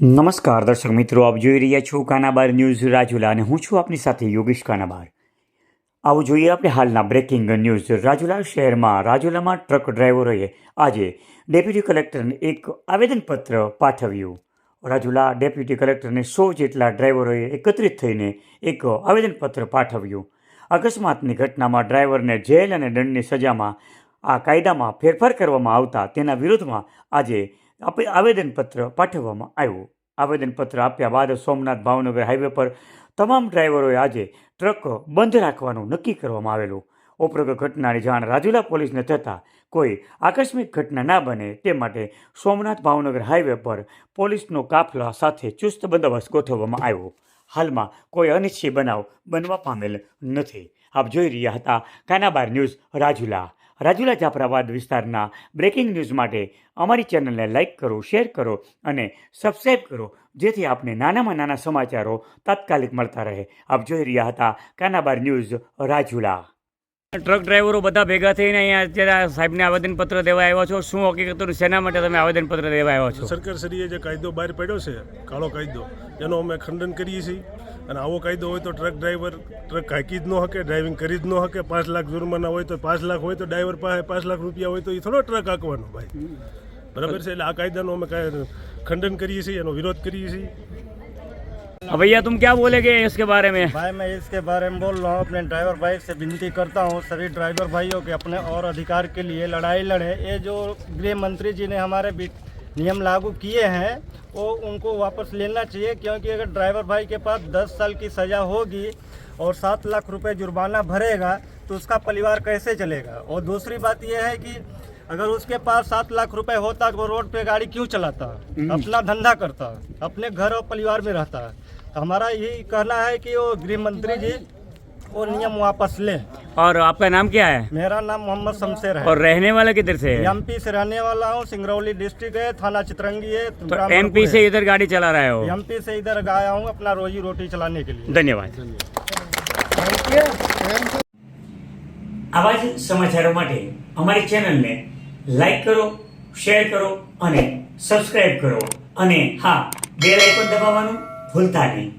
નમસ્કાર, દર્શક મિત્રો, આપ જોઈ રહ્યા છો કાનાબાર ન્યૂઝ રાજુલા અને હું છું આપની સાથે યોગેશ કાનાબાર. આવું જોઈએ આપણે હાલના બ્રેકિંગ ન્યૂઝ રાજુલા શહેરમાં રાજુલામાં ટ્રક ડ્રાઈવરોએ આજે ડેપ્યુટી કલેક્ટરને એક આવેદનપત્ર પાઠવ્યું. રાજુલા ડેપ્યુટી કલેક્ટરને સો જેટલા ડ્રાઈવરોએ એકત્રિત થઈને એક આવેદનપત્ર પાઠવ્યું. અકસ્માતની ઘટનામાં ડ્રાઈવરને જેલ અને દંડની સજામાં આ કાયદામાં ફેરફાર કરવામાં આવતા તેના વિરોધમાં આજે આપે આવેદનપત્ર પાઠવવામાં આવ્યું. આવેદનપત્ર આપ્યા બાદ સોમનાથ ભાવનગર હાઈવે પર તમામ ડ્રાઈવરોએ આજે ટ્રક બંધ રાખવાનું નક્કી કરવામાં આવેલું. ઉપરોક્ત ઘટનાની જાણ રાજુલા પોલીસને થતાં કોઈ આકસ્મિક ઘટના ના બને તે માટે સોમનાથ ભાવનગર હાઈવે પર પોલીસનો કાફલા સાથે ચુસ્ત બંદોબસ્ત ગોઠવવામાં આવ્યો. હાલમાં કોઈ અનિચ્છીય બનાવ બનવા પામેલ નથી. આપ જોઈ રહ્યા હતા કાનાબાર ન્યૂઝ રાજુલા. રાજુલા જાફરાબાદ વિસ્તારના બ્રેકિંગ ન્યૂઝ માટે અમારી ચેનલને લાઇક કરો શેર કરો અને સબસ્ક્રાઈબ કરો જેથી આપને નાનામાં નાના સમાચારો તાત્કાલિક મળતા રહે. આપ જોઈ રહ્યા હતા કાનાબાર ન્યૂઝ રાજુલા. ટ્રક ડ્રાઈવરો બધા ભેગા થઈને અહીંયા અત્યારે સાહેબને આવેદનપત્ર દેવા આવ્યા છો. શું હકીકતો શેના માટે તમે આવેદનપત્ર દેવા આવ્યા છો? સરકારશ્રીએ જે કાયદો બહાર પાડ્યો છે કાળો કાયદો એનો અમે ખંડન કરીએ છીએ. અને આવો કાયદો હોય તો ટ્રક ડ્રાઈવર ટ્રક હાંકી જ ન શકે ડ્રાઇવિંગ કરી જ ન શકે પાંચ લાખ જુર્માના હોય તો પાંચ લાખ હોય તો ડ્રાઈવર પાસે પાંચ લાખ રૂપિયા હોય તો એ થોડો ટ્રક હાંકવાનો ભાઈ બરાબર છે એટલે આ કાયદાનો અમે કાંઈ ખંડન કરીએ છીએ એનો વિરોધ કરીએ છીએ अब भैया तुम क्या बोलेगे इसके बारे में भाई मैं इसके बारे में बोल रहा हूँ अपने ड्राइवर भाई से विनती करता हूँ सभी ड्राइवर भाइयों के अपने और अधिकार के लिए लड़ाई लड़े ये जो गृह मंत्री जी ने हमारे बी- नियम लागू किए हैं वो उनको वापस लेना चाहिए क्योंकि अगर ड्राइवर भाई के पास 10 साल की सज़ा होगी और सात लाख रुपए जुर्माना भरेगा तो उसका परिवार कैसे चलेगा? और दूसरी बात यह है कि अगर उसके पास सात लाख रुपए होता तो वो रोड पे गाड़ी क्यों चलाता? अपना धंधा करता अपने घर और परिवार में रहता। तो हमारा यही कहना है कि वो गृह मंत्री जी वो नियम वापस लें। और आपका नाम क्या है मेरा नाम मोहम्मद शमशेर है और रहने वाला किधर से है एमपी से रहने वाला हूँ सिंगरौली डिस्ट्रिक्ट है थाना चितरंगी है तो एमपी से इधर गाड़ी चला रहे हो एमपी से इधर आया हूँ अपना रोजी रोटी चलाने के लिए ધન્યવાદ આવા જ સમાચારો માટે અમારી ચેનલને લાઈક કરો શેર કરો અને સબસ્ક્રાઇબ કરો અને હા બેલ આઇકોન દબાવવાનું ભૂલતા નહીં